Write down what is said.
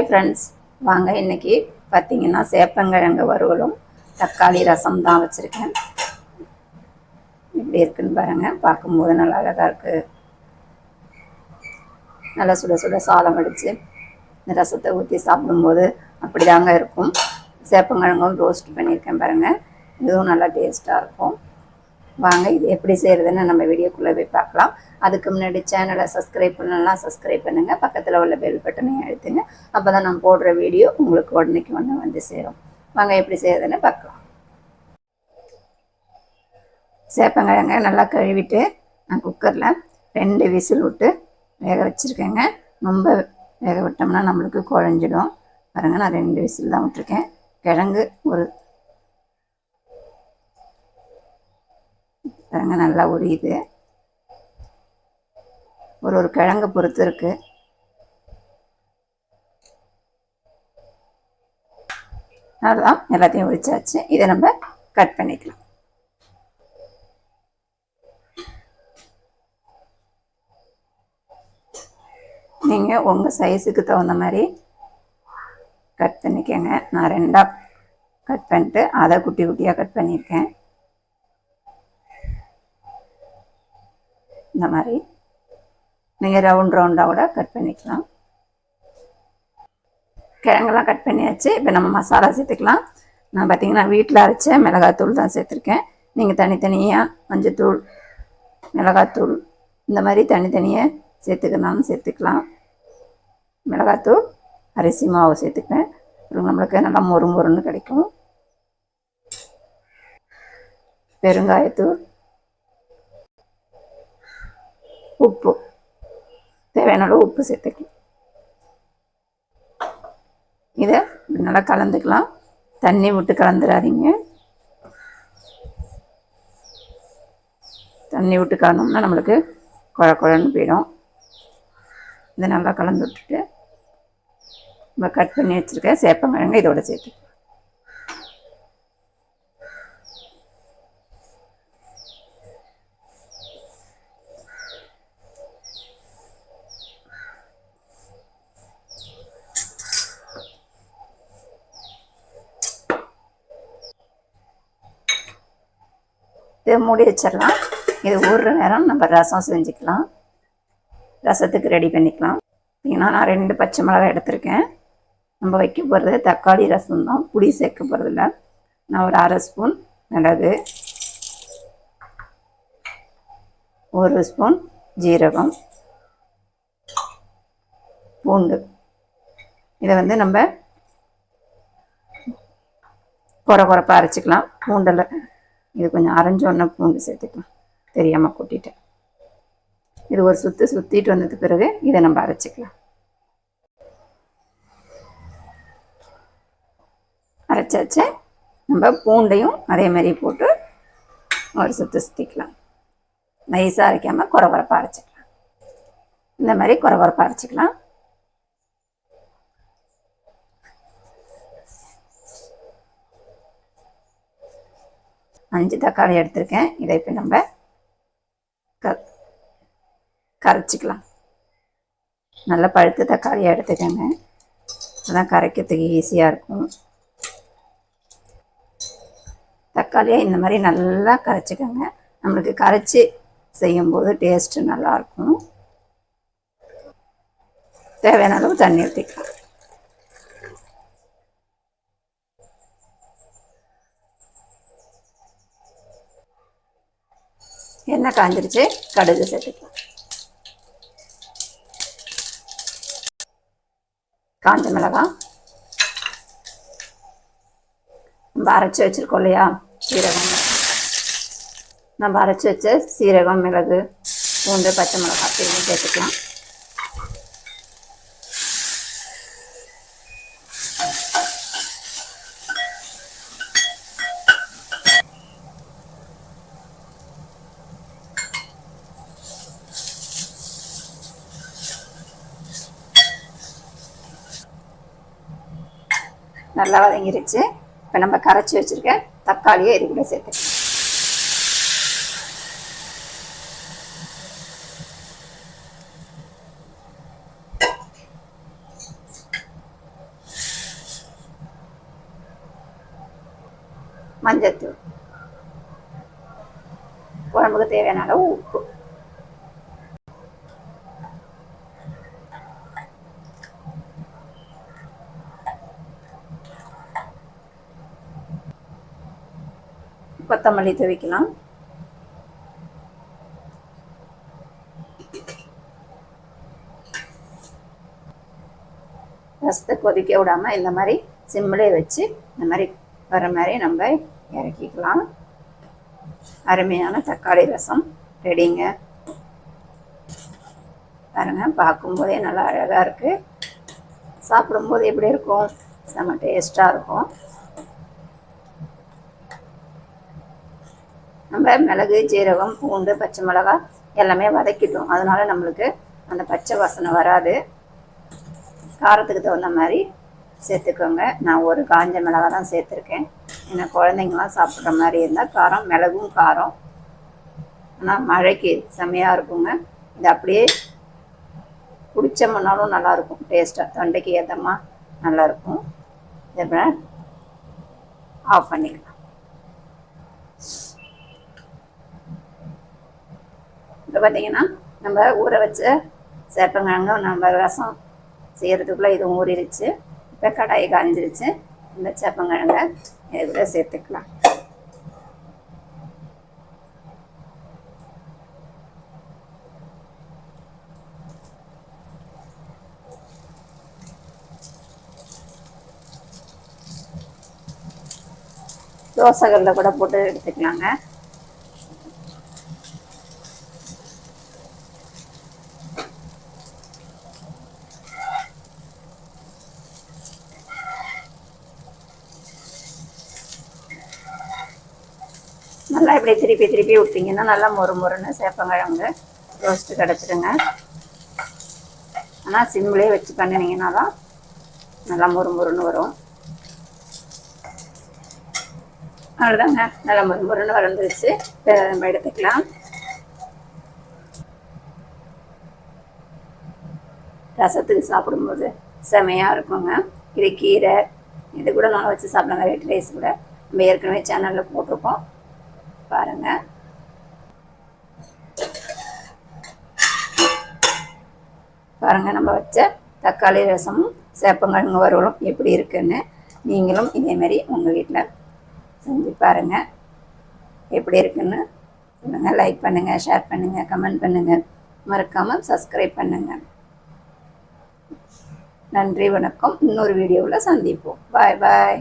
Hi friends வாங்க இன்னைக்கு பார்த்தீங்கன்னா சேப்பங்கிழங்கு வறுவலும் தக்காளி ரசம் தான் வச்சுருக்கேன். இப்படி இருக்குன்னு பாருங்கள் பார்க்கும்போது நல்லா அழகாக இருக்குது நல்லா சுட சுட சாதம் அடித்து இந்த ரசத்தை ஊற்றி சாப்பிடும்போது அப்படி தாங்க இருக்கும். சேப்பங்கிழங்கும் ரோஸ்ட் பண்ணியிருக்கேன் பாருங்கள் இதுவும் நல்லா டேஸ்ட்டாக இருக்கும். வாங்க இது எப்படி செய்கிறதுன்னு நம்ம வீடியோக்குள்ளே போய் பார்க்கலாம். அதுக்கு முன்னாடி சேனலை சப்ஸ்கிரைப் பண்ணலாம் சப்ஸ்கிரைப் பண்ணுங்கள் பக்கத்தில் உள்ள பெல் பட்டனையும் அழுத்துங்க. அப்போ தான் நான் போடுற வீடியோ உங்களுக்கு உடனேக்கு ஒன்று வந்து சேரும். வாங்க எப்படி செய்கிறதுன்னு பார்க்கலாம். சேப்பங்கிழங்க நல்லா கழுவிட்டு நான் குக்கரில் ரெண்டு விசில் விட்டு வேக வச்சுருக்கேங்க. ரொம்ப வேக விட்டோம்னா நம்மளுக்கு குழஞ்சிடும். பாருங்கள் நான் ரெண்டு விசில் தான் விட்டுருக்கேன். கிழங்கு ஒரு பாருங்க நல்லா உரியுது. ஒரு ஒரு கிழங்கு பொறுத்து இருக்கு. அவ்வளோதான் எல்லாத்தையும் உரிச்சாச்சு. இதை நம்ம கட் பண்ணிக்கலாம். நீங்கள் உங்கள் சைஸுக்கு தகுந்த மாதிரி கட் பண்ணிக்கோங்க. நான் ரெண்டாக கட் பண்ணிட்டு அதை குட்டி குட்டியாக கட் பண்ணியிருக்கேன். இந்த மாதிரி. நீங்கள் ரவுண்ட் ரவுண்டாக கூட கட் பண்ணிக்கலாம். கிழங்கெல்லாம் கட் பண்ணியாச்சு. இப்போ நம்ம மசாலா சேர்த்துக்கலாம். நான் பார்த்தீங்கன்னா வீட்டில் அரைச்ச மிளகாத்தூள் தான் சேர்த்துருக்கேன். நீங்கள் தனித்தனியாக மஞ்சத்தூள் மிளகாத்தூள் இந்த மாதிரி தனித்தனியாக சேர்த்துக்கணும்னு சேர்த்துக்கலாம். மிளகாத்தூள் அரிசி மாவு சேர்த்துக்குவேன் அப்புறம் நம்மளுக்கு நல்லா மொறு மொறுன்னு கிடைக்கும். பெருங்காயத்தூள் உப்பு. தேவையான அளவு உப்பு சேர்த்துக்கலாம். இதை நல்லா கலந்துக்கலாம். தண்ணி விட்டு கலந்துடாதீங்க தண்ணி விட்டு கலந்தோம்னா நம்மளுக்கு குழ குழன்னு போயிடும். இதை நல்லா கலந்து விட்டுட்டு நம்ம கட் பண்ணி வச்சுருக்க சேப்பங்கிழங்கு இதோட சேர்த்து இதை மூடி வச்சிடலாம். இது ஊறுற நேரம் நம்ம ரசம் செஞ்சுக்கலாம். ரசத்துக்கு ரெடி பண்ணிக்கலாம். பார்த்தீங்கன்னா நான் ரெண்டு பச்சை மிளகாய் எடுத்திருக்கேன். நம்ம வைக்க போகிறது தக்காளி ரசம் தான். புளி சேர்க்க போகிறதில்ல நான் ஒரு அரை ஸ்பூன் மிளகு ஒரு ஸ்பூன் ஜீரகம் பூண்டு. இதை வந்து நம்ம குறை குறைப்பாக அரைச்சிக்கலாம். பூண்டில் இது கொஞ்சம் அரைஞ்சோடனே பூண்டு சேர்த்துக்கலாம். தெரியாமல் கொட்டிட்டேன். இது ஒரு சுற்று சுற்றிட்டு வந்தது பிறகு இதை நம்ம அரைச்சிக்கலாம். அரைச்சாச்சு. நம்ம பூண்டையும் அதே மாதிரி போட்டு ஒரு சுற்று சுற்றிக்கலாம் நைஸாக அரைக்காமல் குறவரப்பாக அரைச்சிக்கலாம். இந்த மாதிரி குறவரப்பாக அரைச்சிக்கலாம். அஞ்சு தக்காளி எடுத்திருக்கேன். இதை இப்போ நம்ம க கரைச்சிக்கலாம். நல்லா பழுத்த தக்காளியாக எடுத்துக்கோங்க. அதான் கரைக்கிறதுக்கு ஈஸியாக இருக்கும். தக்காளியை இந்த மாதிரி நல்லா கரைச்சிக்கோங்க. நம்மளுக்கு கரைச்சி செய்யும்போது டேஸ்ட்டு நல்லாயிருக்கும் தேவையான அளவு தண்ணி ஊற்றிக்கலாம் எண்ணெய் காஞ்சிருச்சு கடுகு சேர்த்துக்கலாம். காஞ்ச மிளகாய் நம்ம அரைச்சி வச்சுருக்கோம் இல்லையா சீரகம். நம்ம அரைச்சி வச்ச சீரகம் மிளகு பூண்டு பச்சை மிளகாய் இதையும் சேர்த்துக்கலாம். நல்லா வதங்கிருச்சு. இப்போ நம்ம கரைச்சி வச்சுருக்க தக்காளியை இது கூட சேர்த்து மஞ்சத்தூள். குழம்புக்கு தேவையான அளவு உப்பு. கொத்தமல்லி துவைக்கலாம். ரசத்தை கொதிக்க விடாமல் இந்த மாதிரி சிம்மிலே வச்சு இந்த மாதிரி வர மாதிரி நம்ம இறக்கிக்கலாம். அருமையான தக்காளி ரசம் ரெடிங்க. பாருங்க பார்க்கும்போதே நல்லா அழகாக இருக்குது சாப்பிடும்போது எப்படி இருக்கும்? செம்ம டேஸ்ட்டாக இருக்கும். நம்ம மிளகு ஜீரகம் பூண்டு பச்சை மிளகாய் எல்லாமே வதக்கிட்டோம். அதனால நம்மளுக்கு அந்த பச்சை வாசனை வராது. காரத்துக்கு தகுந்த மாதிரி சேர்த்துக்கோங்க. நான் ஒரு காஞ்ச மிளகாய் தான் சேர்த்துருக்கேன். ஏன்னா குழந்தைங்களாம் சாப்பிட்ற மாதிரி இருந்தால் காரம் மிளகும் காரம். ஆனால் மழைக்கு செம்மையாக இருக்குங்க. இது அப்படியே குடித்தோம்னாலும் நல்லாயிருக்கும். டேஸ்ட்டாக தொண்டைக்கு ஏற்றமா நல்லாயிருக்கும். இதை ஆஃப் பண்ணிக்கலாம். இப்போ பார்த்தீங்கன்னா நம்ம ஊற வச்ச சேப்பங்கிழங்கு நம்ம ரசம் செய்கிறதுக்குள்ளே இது ஊறிடுச்சு இப்போ கடாயி காஞ்சிருச்சு. இந்த சேப்பங்கிழங்க இதில் சேர்த்துக்கலாம். தோசைகளில் கூட போட்டு எடுத்துக்கலாங்க. நல்லா இப்படி திருப்பி திருப்பி விட்டிங்கன்னா நல்லா மொறு மொறுன்னு சேப்பங்கிழங்கு ரோஸ்ட்டு கிடச்சிடுங்க ஆனால் சிம்லேயே வச்சு பண்ணினீங்கன்னா தான் நல்லா மொறு மொறுன்னு வரும். அவ்வளோதாங்க நல்லா மொறு மொறுன்னு வளர்ந்துருச்சு. நம்ம எடுத்துக்கலாம். ரசத்துக்கு சாப்பிடும்போது செமையாக இருக்குங்க. இது கீரை இது கூட நல்லா வச்சு சாப்பிடுங்க ரெட் ரைஸ் கூட. நம்ம ஏற்கனவே சேனலில் போட்டிருக்கோம். பாருங்க. பாருங்க நம்ம வச்ச தக்காளி ரசமும் சேப்பங்கிழங்கு வறுவலும் எப்படி இருக்குன்னு நீங்களும் இதேமாரி உங்கள் வீட்டில் செஞ்சு பாருங்கள் எப்படி இருக்குன்னு சொல்லுங்கள் லைக் பண்ணுங்கள் ஷேர் பண்ணுங்கள் கமெண்ட் பண்ணுங்கள் மறக்காமல் சப்ஸ்கிரைப் பண்ணுங்கள் நன்றி வணக்கம். இன்னொரு வீடியோவில் சந்திப்போம். பாய் பாய்